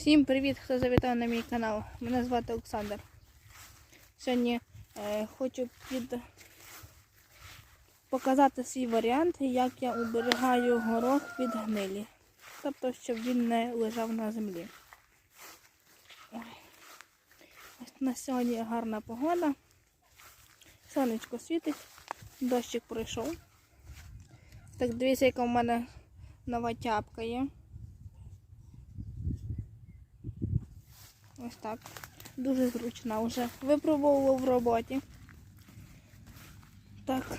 Всім привіт, хто завітав на мій канал. Мене звати Олександр. Сьогодні е, хочу під... показати свій варіант, як я уберігаю горох від гнилі. Тобто, щоб він не лежав на землі. Ось на сьогодні гарна погода. Сонечко світить, дощик пройшов. Так, дивіться, яка в мене нова тяпка є. Ось так. Дуже зручна вже. Випробовував в роботі. Так.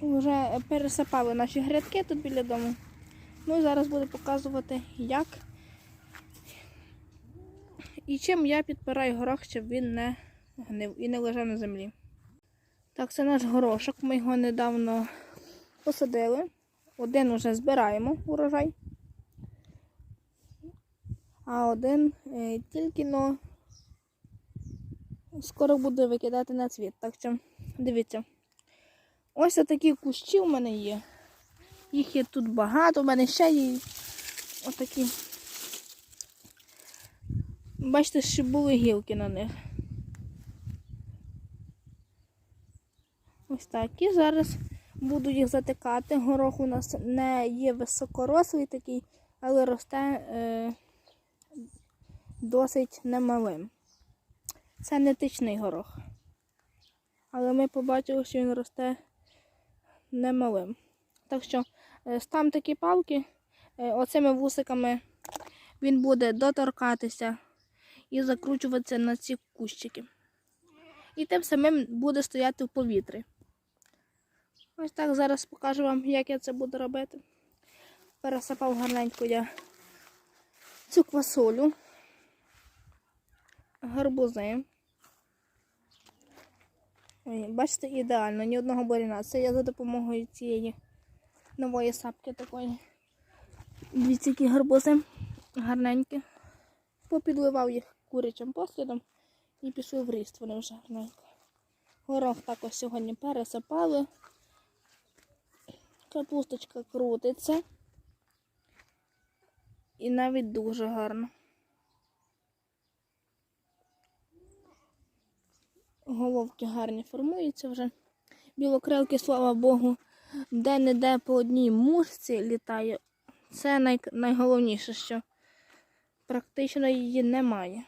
Вже пересипали наші грядки тут біля дому. Ну і зараз буду показувати, як і чим я підпираю горох, щоб він не гнив і не лежав на землі. Так, це наш горошок. Ми його недавно посадили. Один вже збираємо урожай а один е, тільки но скоро буду викидати на цвіт. Так що дивіться. Ось такі кущі у мене є. Їх є тут багато, у мене ще є отакі. Бачите, ще були гілки на них. Ось так. І зараз буду їх затикати. Горох у нас не є високорослий такий, але росте. Е досить немалим. Це не тичний горох. Але ми побачили, що він росте немалим. Так що е, там такі палки, е, оцими вусиками він буде доторкатися і закручуватися на ці кущики. І тим самим буде стояти в повітрі. Ось так зараз покажу вам, як я це буду робити. Пересипав гарненько я цю квасолю гарбузи. Ой, Бачите, ідеально, ні одного буряна. Це я за допомогою цієї нової сапки такої. Дивіться, які гарбузи гарненькі. Попідливав їх курячим послідом і пішли в ріст. Вони вже гарненько. Горох також сьогодні пересипали. Капусточка крутиться. І навіть дуже гарно. Головки гарні формуються вже. Білокрилки, слава Богу, де-не-де по одній мушці літає. Це най... найголовніше, що практично її немає.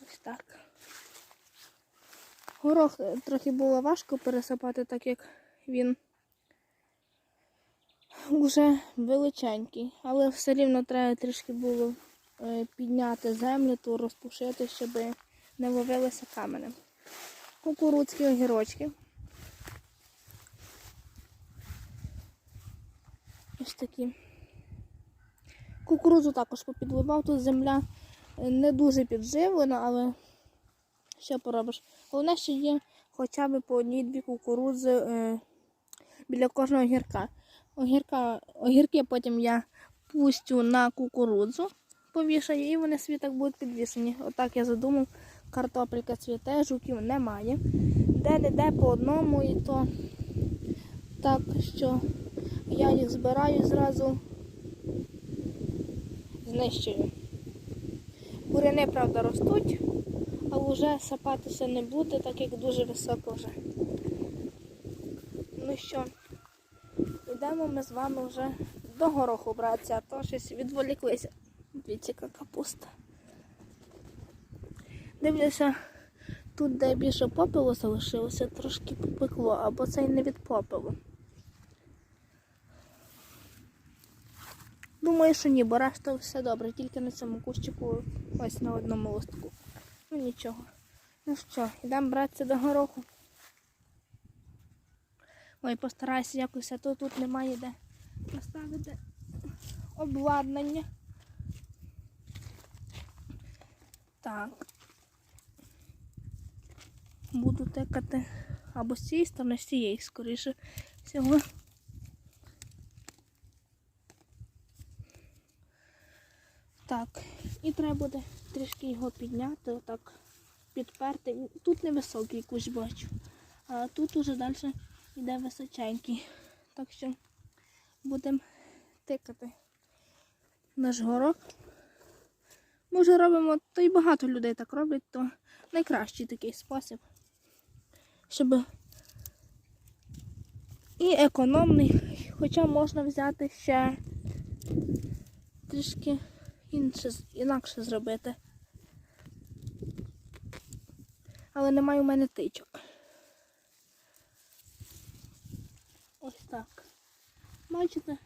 Ось так. Горох трохи було важко пересипати, так як він вже величенький, але все рівно треба трішки було Е, підняти землю, ту розпушити, щоб не ловилися каменем. Кукурудські огірочки. Ось такі. Кукурудзу також попідливав, тут земля е, не дуже підживлена, але що поробиш. Головне, що є хоча б по одній-дві кукурудзи е, біля кожного огірка. Огірка, Огірки потім я пустю на кукурудзу повішаю і вони собі так будуть підвішені. Отак я задумав, картопелька цвіте, жуків немає. Де-не-де по одному і то так що я їх збираю зразу знищую. Буряни, правда, ростуть, але вже сапатися не буде, так як дуже високо вже. Ну що, йдемо ми з вами вже до гороху братися, а то щось відволіклися. Дивіться, яка капуста. Дивлюся, тут, де більше попелу залишилося, трошки попекло, або це й не від попелу. Думаю, що ні, бо решта все добре, тільки на цьому кущику ось на одному листку. Ну нічого. Ну що, йдемо братися до гороху. Ой, постараюся якось, а то тут немає де поставити обладнання. Так. Буду текати або з цієї сторони, з цієї, скоріше всього. Так, і треба буде трішки його підняти, отак підперти. Тут невисокий кущ бачу, а тут уже далі йде височенький. Так що будемо тикати наш горох. Ми вже робимо, то й багато людей так роблять, то найкращий такий спосіб, щоб і економний, хоча можна взяти ще трішки інше, інакше зробити. Але немає у мене тичок. Ось так. Бачите?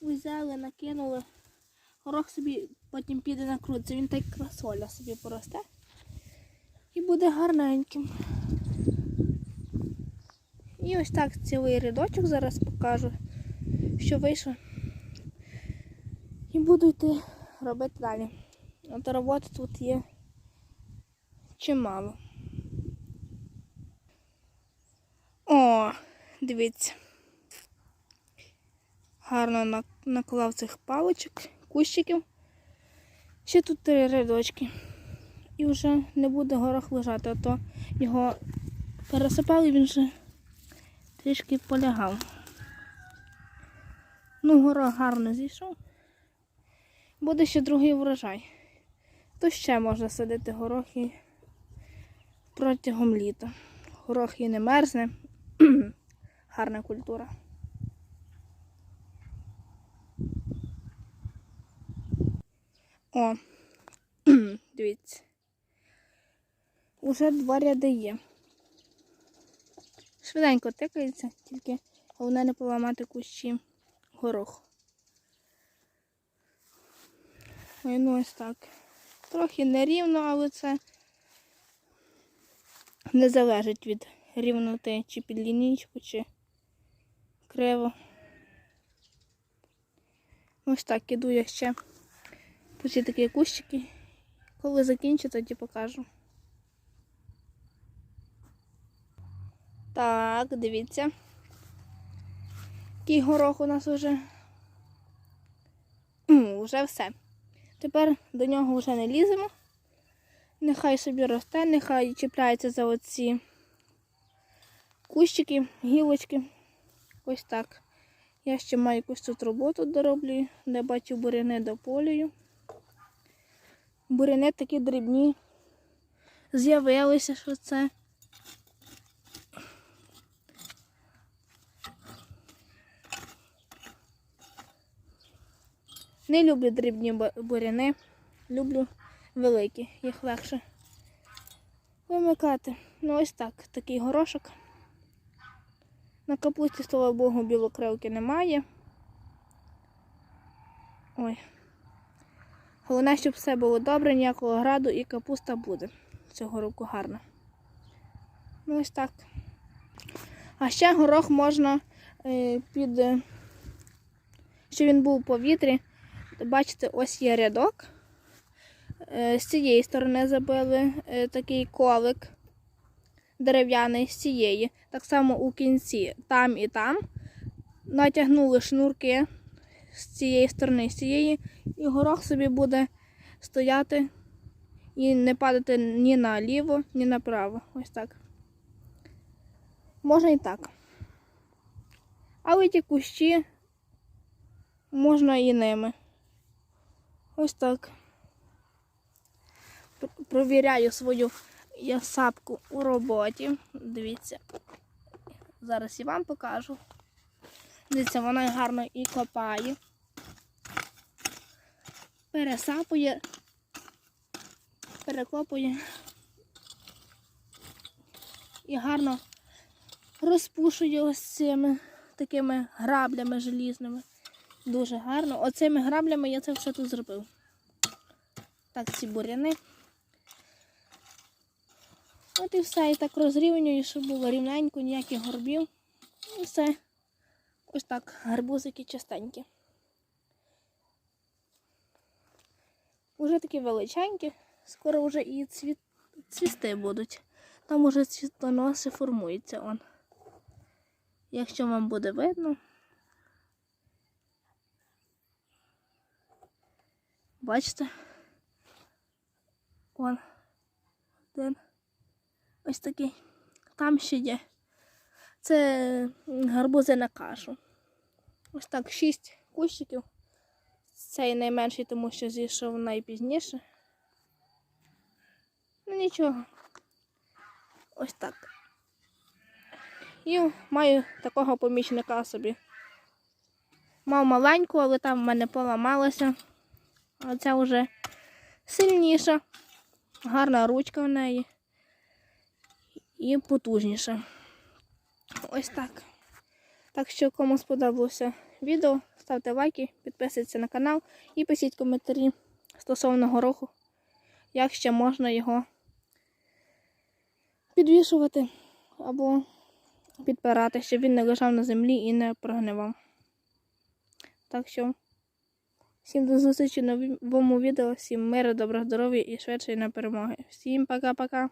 Взяли, накинули. Горох собі потім піде на крутці. Він так красоля собі поросте. І буде гарненьким. І ось так цілий рядочок зараз покажу, що вийшло. І буду йти робити далі. От роботи тут є чимало. О, дивіться. Гарно наклав цих паличок, кущиків. Ще тут три рядочки. І вже не буде горох лежати, а то його пересипали, він вже трішки полягав. Ну, горох гарно зійшов. Буде ще другий врожай. То ще можна садити горохи протягом літа. Горох і не мерзне. Гарна культура. О, дивіться. Уже два ряди є. Швиденько тикається, тільки головне не поламати кущі гороху. Ой, ну ось так. Трохи нерівно, але це не залежить від рівноти чи під лінійку, чи криво. Ось так іду я ще по ці такі кущики. Коли закінчу, тоді покажу. Так, дивіться. Який горох у нас уже. М, Уже все. Тепер до нього вже не ліземо. Нехай собі росте, нехай чіпляється за оці кущики, гілочки. Ось так. Я ще маю якусь тут роботу дороблюю, де бачу буряни дополюю. Буряни такі дрібні. З'явилися, що це. Не люблю дрібні буряни, люблю великі, їх легше вимикати. Ну ось так, такий горошок. На капусті, слава Богу, білокривки немає. Ой. Головне, щоб все було добре, ніякого граду і капуста буде. Цього року гарна. Ну ось так. А ще горох можна е, під. е, Щоб він був у повітрі. Бачите, ось є рядок. Е, З цієї сторони забили такий колик дерев'яний з цієї. Так само у кінці там і там. Натягнули шнурки з цієї сторони, з цієї, і горох собі буде стояти і не падати ні наліво, ні направо. Ось так. Можна і так. Але ті кущі можна і ними. Ось так. Провіряю свою я сапку у роботі. Дивіться. Зараз і вам покажу. Дивіться, вона гарно і копає. Пересапує, перекопує і гарно розпушує ось цими такими граблями желізними. Дуже гарно. Оцими граблями я це все тут зробив. Так, ці буряни. От і все. І так розрівнюю, щоб було рівненько, ніяких горбів. І все. Ось так, гарбузики чистенькі. Уже такі величенькі, скоро вже і цвіт... цвісти будуть. Там уже цвітоноси формуються. Он. Якщо вам буде видно. Бачите? Он. Один. Ось такий. Там ще є. Це гарбузи на кашу. Ось так, шість кущиків. Цей найменший, тому що зійшов найпізніше. Ну нічого. Ось так. І маю такого помічника собі. Мав маленьку, але там в мене поламалося. А ця вже сильніша. Гарна ручка в неї. І потужніша. Ось так. Так що, кому сподобалося відео, ставте лайки, підписуйтесь на канал і пишіть коментарі стосовно гороху, як ще можна його підвішувати або підпирати, щоб він не лежав на землі і не прогнивав. Так що, всім до зустрічі в новому відео, всім миру, добра здоров'я і швидшої на перемоги. Всім пока-пока!